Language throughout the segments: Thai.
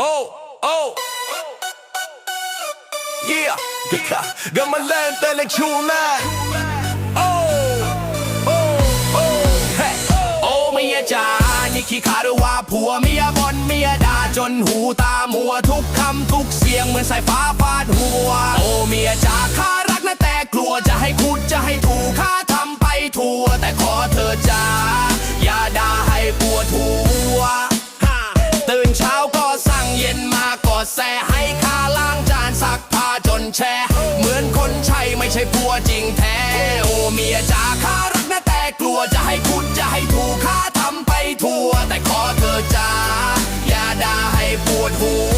Oh, oh. Yeah, gammalente lektionen. Oh, oh, oh. Hey. โอ้เมียจ๋านี่ขี้ขาหรือว่าผัวเมียบนเมียด่าจนหูตามัวทุกคำทุกเสียงเหมือนสายฟ้าฟาดหัว โอ้เมียจ๋า แช่เหมือนคนใช่ไม่ใช่ผัวจริงแท้ โอ้เมียจ๋าข้ารักนะแต่กลัวจะให้คุณจะให้ถูกข้าทำไปทั่ว แต่ขอเธอจ๋าอย่าด่าให้ปวดหัว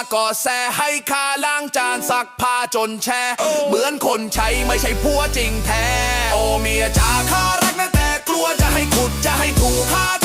เย็นมาก็แซ่ให้ข้าล้างจานซักผ้าจนแช่ เหมือนคนใช้ไม่ใช่ผัวจริงแท้ โอ้เมียจ๋าข้ารักนะแต่กลัวจะให้ขุดจะให้ถูกข้า